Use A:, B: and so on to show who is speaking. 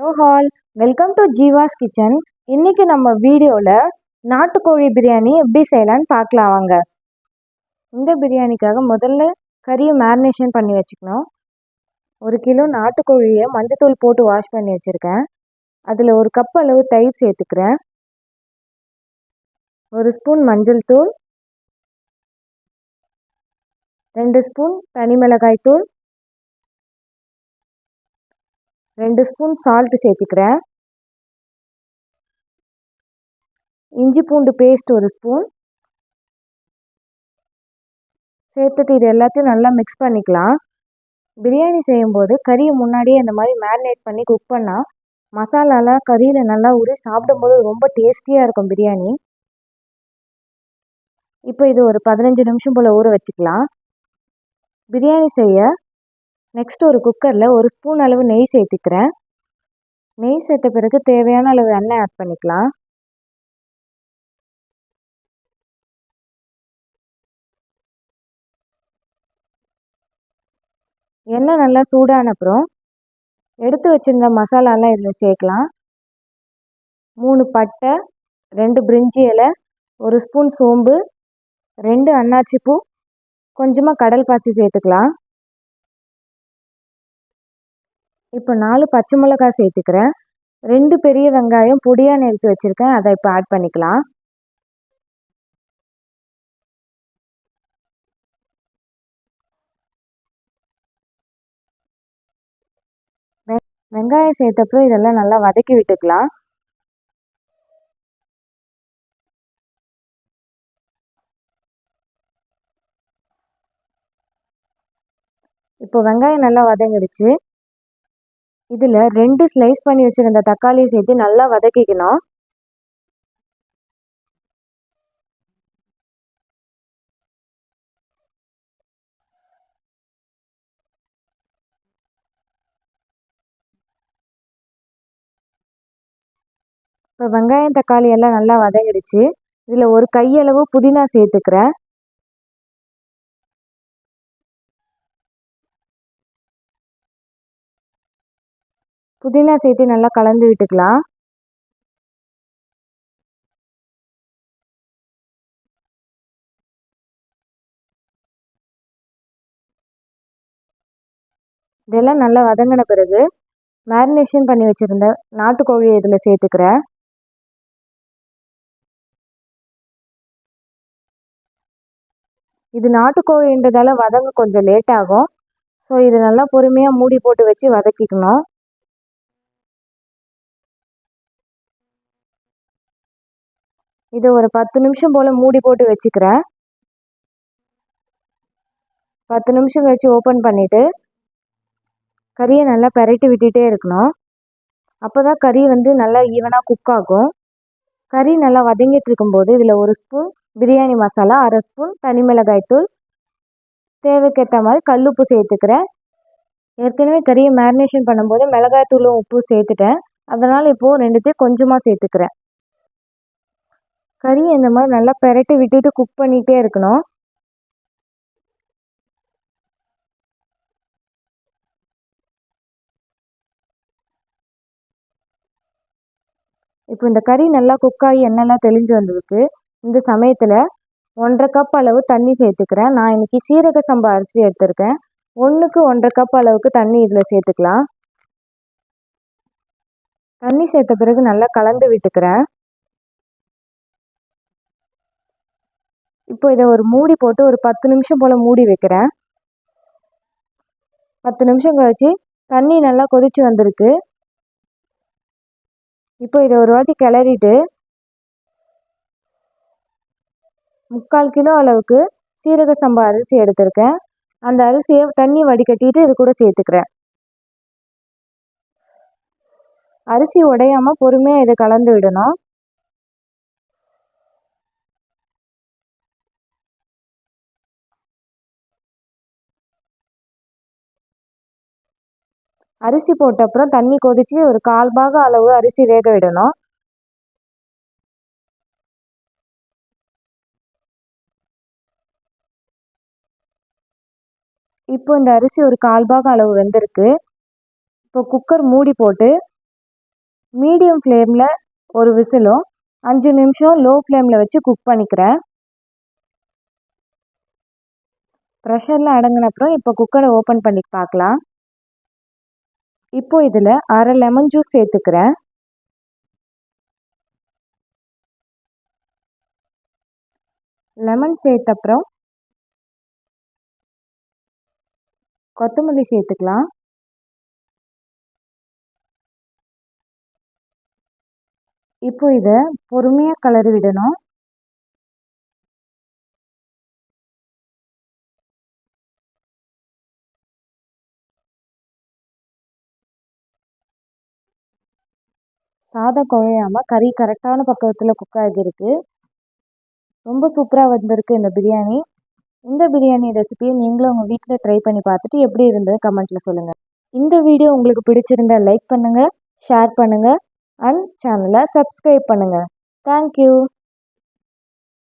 A: Hello all welcome to Jeevas kitchen இன்றைக்கி நம்ம வீடியோவில் நாட்டுக்கோழி பிரியாணி எப்படி செய்யலான்னு பார்க்கலாம் வாங்க. இந்த பிரியாணிக்காக முதல்ல கறியை மேரினேஷன் பண்ணி வச்சுக்கணும். ஒரு கிலோ நாட்டுக்கோழியை மஞ்சத்தூள் போட்டு வாஷ் பண்ணி வச்சுருக்கேன். அதில் ஒரு கப் அளவு தயிர் சேர்த்துக்கிறேன். ஒரு ஸ்பூன் மஞ்சள் தூள். ரெண்டு ஸ்பூன் தனி மிளகாய் தூள். ரெண்டு ஸ்பூன் சால்ட்டு சேர்த்துக்கிறேன். இஞ்சி பூண்டு பேஸ்ட் ஒரு ஸ்பூன். சேர்த்துட்டு இது எல்லாத்தையும் நல்லா மிக்ஸ் பண்ணிக்கலாம். பிரியாணி செய்யும்போது கறியை முன்னாடியே இந்த மாதிரி மேரினேட் பண்ணி குக் பண்ணால் மசாலாலாம் கறியில் நல்லா ஊறி சாப்பிடும்போது ரொம்ப டேஸ்டியாக இருக்கும் பிரியாணி. இப்போ இது ஒரு பதினஞ்சு நிமிஷம் போல் ஊற வச்சுக்கலாம். பிரியாணி செய்ய நெக்ஸ்ட் ஒரு குக்கரில் ஒரு ஸ்பூன் அளவு நெய் சேர்த்துக்கிறேன். நெய் சேர்த்த பிறகு தேவையான அளவு எண்ணெய் ஆட் பண்ணிக்கலாம். எண்ணெய் நல்லா சூடான அப்புறம் எடுத்து வச்சுருந்த மசாலாலாம் இதில் சேர்க்கலாம். மூணு பட்டை ரெண்டு பிரிஞ்சி இலை ஒரு ஸ்பூன் சோம்பு ரெண்டு அன்னாச்சி பூ கொஞ்சமாக கடல் பாசி சேர்த்துக்கலாம். இப்போ நாலு பச்சை மிளகாய் சேர்த்துக்கிறேன். ரெண்டு பெரிய வெங்காயம் பொடியாக நெருக்கி வச்சுருக்கேன். அதை இப்போ ஆட் பண்ணிக்கலாம். வெங்காயம் சேர்த்தப்பறம் இதெல்லாம் நல்லா வதக்கி விட்டுக்கலாம். இப்போ வெங்காயம் நல்லா வதங்கிடுச்சு. இதில் ரெண்டு ஸ்லைஸ் பண்ணி வச்சுருந்த தக்காளியை சேர்த்து நல்லா வதக்கிக்கணும். இப்போ வெங்காயம் தக்காளி எல்லாம் நல்லா வதங்கிடுச்சு. இதில் ஒரு கையளவு புதினா சேர்த்துக்கிறேன். புதினா சேர்த்து நல்லா கலந்து விட்டுக்கலாம். இதெல்லாம் நல்லா வதங்கின பிறகு மேரினேஷன் பண்ணி வச்சுருந்த நாட்டுக்கோழியை இதில் சேர்த்துக்கிறேன். இது நாட்டுக்கோழின்றதால வதங்க கொஞ்சம் லேட் ஆகும். ஸோ இது நல்லா பொறுமையாக மூடி போட்டு வச்சு வதக்கிக்கணும். இது ஒரு பத்து நிமிஷம் போல் மூடி போட்டு வச்சுக்கிறேன். பத்து நிமிஷம் கழிச்சு ஓப்பன் பண்ணிவிட்டு கறியை நல்லா பெரட்டி விட்டுட்டே இருக்கணும். அப்போ தான் கறி வந்து நல்லா ஈவனாக குக் ஆகும். கறி நல்லா வதங்கிட்டு இருக்கும்போது இதில் ஒரு ஸ்பூன் பிரியாணி மசாலா அரை ஸ்பூன் தனி மிளகாய் தூள். தேவைக்கேற்ற மாதிரி கல்லுப்பு சேர்த்துக்கிறேன். ஏற்கனவே கறியை மேரினேஷன் பண்ணும்போது மிளகாய் தூளும் உப்பு சேர்த்துட்டேன். அதனால் இப்போது ரெண்டுத்தையும் கொஞ்சமாக சேர்த்துக்கிறேன். கறியை இந்த மாதிரி நல்லா பெரட்டி விட்டுட்டு குக் பண்ணிகிட்டே இருக்கணும். இப்போ இந்த கறி நல்லா குக் ஆகி எண்ணெய்லாம் தெளிஞ்சு வந்திருக்கு இந்த சமயத்தில் ஒன்றரை கப் அளவு தண்ணி சேர்த்துக்கிறேன். நான் இன்றைக்கி சீரக சம்பா அரிசி எடுத்திருக்கேன். ஒன்றுக்கு ஒன்றரை கப் அளவுக்கு தண்ணி இதில் சேர்த்துக்கலாம். தண்ணி சேர்த்த பிறகு நல்லா கலந்து விட்டுக்கிறேன். இப்போ இதை ஒரு மூடி போட்டு ஒரு பத்து நிமிஷம் போல் மூடி வைக்கிறேன். பத்து நிமிஷம் கழிச்சு தண்ணி நல்லா கொதிச்சு வந்திருக்கு. இப்போ இதை ஒரு வாட்டி கிளறிட்டு முக்கால் கிலோ அளவுக்கு சீரக சம்பா அரிசி எடுத்திருக்கேன். அந்த அரிசியை தண்ணி வடிகட்டிட்டு இது கூட சேர்த்துக்கிறேன். அரிசி உடையாம பொறுமையாக இதை கலந்து விடணும். அரிசி போட்ட அப்புறம் தண்ணி கொதித்து ஒரு கால் பாக அளவு அரிசி வேக விடணும். இப்போ இந்த அரிசி ஒரு கால் பாக அளவு வெந்திருக்கு. இப்போ குக்கர் மூடி போட்டு மீடியம் ஃப்ளேமில் ஒரு விசிலும் அஞ்சு நிமிஷம் லோ ஃப்ளேமில் வச்சு குக் பண்ணிக்கிறேன். ப்ரெஷர்லாம் அடங்கினப்புறம் இப்போ குக்கரை ஓப்பன் பண்ணி பார்க்கலாம். இப்போ இதில் அரை லெமன் ஜூஸ் சேர்த்துக்கிறேன். லெமன் சேர்த்த அப்புறம் கொத்தமல்லி சேர்த்துக்கலாம். இப்போ இதை பொறுமையாக கிளறி விடணும். சாதம் குழையாமல் கறி கரெக்டான பக்கத்தில் குக் ஆகியிருக்கு. ரொம்ப சூப்பராக வந்திருக்கு இந்த பிரியாணி. இந்த பிரியாணி ரெசிபியை நீங்களும் உங்கள் வீட்டில் ட்ரை பண்ணி பார்த்துட்டு எப்படி இருந்தது கமெண்ட்டில் சொல்லுங்கள் இந்த வீடியோ உங்களுக்கு பிடிச்சிருந்தா லைக் பண்ணுங்கள் ஷேர் பண்ணுங்கள் அண்ட் சேனலை சப்ஸ்கிரைப் பண்ணுங்கள் தேங்க்யூ